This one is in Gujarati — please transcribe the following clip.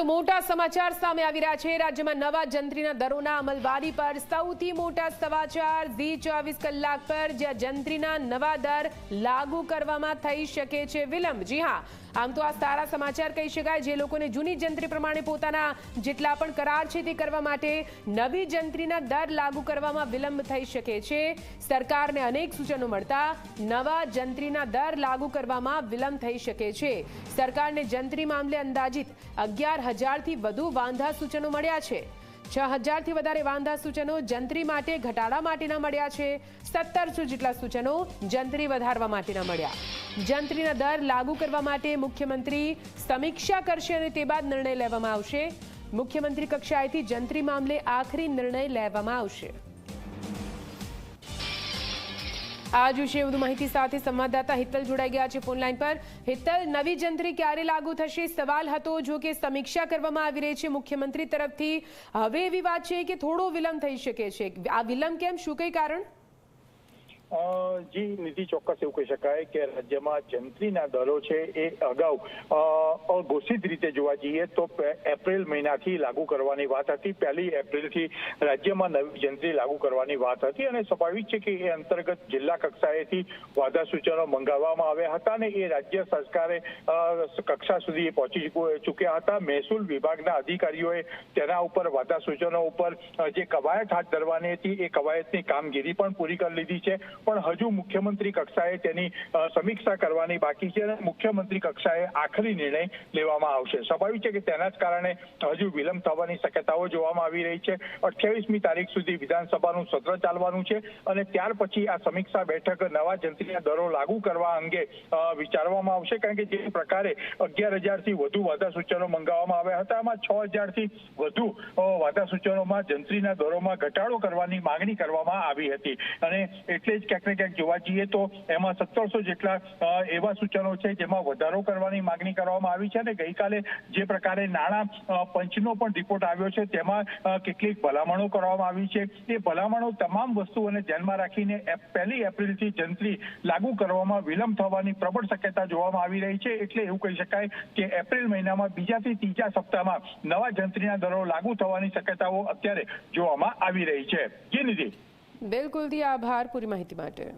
તો મોટા સમાચાર સામે આવી રહ્યા છે. રાજ્યમાં નવા જંત્રીના દરોના અમલવારી પર સૌથી મોટા સમાચાર ઝી ચોવીસ કલાક પર જ્યાં જંત્રીના નવા દર લાગુ કરવામાં થઈ શકે છે. વિલંબ, જી હા આમ તો આ સારા સમાચાર કહી શકાય. જે લોકોને જૂની જંત્રી પ્રમાણે પોતાના જેટલા પણ કરાર છે તે કરવા માટે નવી જંત્રીના દર લાગુ કરવામાં વિલંબ થઈ શકે છે. સરકારને અનેક સૂચનો મળતા નવા જંત્રીના દર લાગુ કરવામાં વિલંબ થઈ શકે છે. સરકારને જંત્રી મામલે અંદાજિત અગિયાર હજારથી વધુ વાંધા સૂચનો મળ્યા છે. છ હજારથી વધારે વાંધા સૂચનો જંત્રી માટે ઘટાડા માટેના મળ્યા છે. સત્તરસો જેટલા સૂચનો જંત્રી વધારવા માટેના મળ્યા. જંત્રીના દર લાગુ કરવા માટે મુખ્યમંત્રી સમીક્ષા કરશે અને તે બાદ નિર્ણય લેવામાં આવશે. મુખ્યમંત્રી કક્ષાએથી જંત્રી મામલે આખરી નિર્ણય લેવામાં આવશે. આજ વિશે વધુ માહિતી સાથે સંવાદદાતા હિતલ જોડાઈ ગયા છે ફોનલાઈન પર. હિતલ, નવી જંત્રી ક્યારે લાગુ થશે? સવાલ હતો જો કે સમીક્ષા કરવામાં આવી રહી છે મુખ્યમંત્રી તરફથી. હવે એવી વાત છે કે થોડો વિલંબ થઈ શકે છે. આ વિલંબ કેમ? શું કઈ કારણ? જી, નિધિ ચોક્કસ એવું કહી શકાય કે રાજ્યમાં જંત્રીના દરો છે એ અગાઉ અઘોષિત રીતે જોવા જઈએ તો એપ્રિલ મહિનાથી લાગુ કરવાની વાત હતી. પહેલી એપ્રિલથી રાજ્યમાં નવી જંત્રી લાગુ કરવાની વાત હતી અને સ્વાભાવિક છે કે એ અંતર્ગત જિલ્લા કક્ષાએથી વાધા સૂચનો મંગાવવામાં આવ્યા હતા અને એ રાજ્ય સરકારે કક્ષા સુધી પહોંચી ચૂક- ચૂક્યા હતા. મહેસૂલ વિભાગના અધિકારીઓએ તેના ઉપર વાધા સૂચનો ઉપર જે કવાયત હાથ ધરવાની હતી એ કવાયતની કામગીરી પણ પૂરી કરી લીધી છે. પણ હજુ મુખ્યમંત્રી કક્ષાએ તેની સમીક્ષા કરવાની બાકી છે અને મુખ્યમંત્રી કક્ષાએ આખરી નિર્ણય લેવામાં આવશે. સ્વાભાવિક છે કે તેના જ કારણે હજુ વિલંબ થવાની શક્યતાઓ જોવામાં આવી રહી છે. અઠ્યાવીસમી તારીખ સુધી વિધાનસભાનું સત્ર ચાલવાનું છે અને ત્યાર પછી આ સમીક્ષા બેઠક નવા જંત્રીના દરો લાગુ કરવા અંગે વિચારવામાં આવશે. કારણ કે જે પ્રકારે અગિયાર હજારથી વધુ વાધા સૂચનો મંગાવવામાં આવ્યા હતા, આમાં છ હજારથી વધુ વાધા સૂચનોમાં જંત્રીના દરોમાં ઘટાડો કરવાની માંગણી કરવામાં આવી હતી. અને એટલે જ ક્યાંક ને ક્યાંક જોવા જઈએ તો એમાં સત્તરસો જેટલા એવા સૂચનો છે જેમાં વધારો કરવાની માંગણી કરવામાં આવી છે અને ગઈકાલે જે પ્રકારે નાણાં પંચનો પણ રિપોર્ટ આવ્યો છે તેમાં કેટલીક ભલામણો કરવામાં આવી છે. એ ભલામણો તમામ વસ્તુઓને ધ્યાનમાં રાખીને પહેલી એપ્રિલથી જંત્રી લાગુ કરવામાં વિલંબ થવાની પ્રબળ શક્યતા જોવામાં આવી રહી છે. એટલે એવું કહી શકાય કે એપ્રિલ મહિનામાં બીજાથી ત્રીજા સપ્તાહમાં નવા જંત્રીના દરો લાગુ થવાની શક્યતાઓ અત્યારે જોવામાં આવી રહી છે. જી નિધિ બિલકુલથી આભાર પૂરી માહિતી માટે.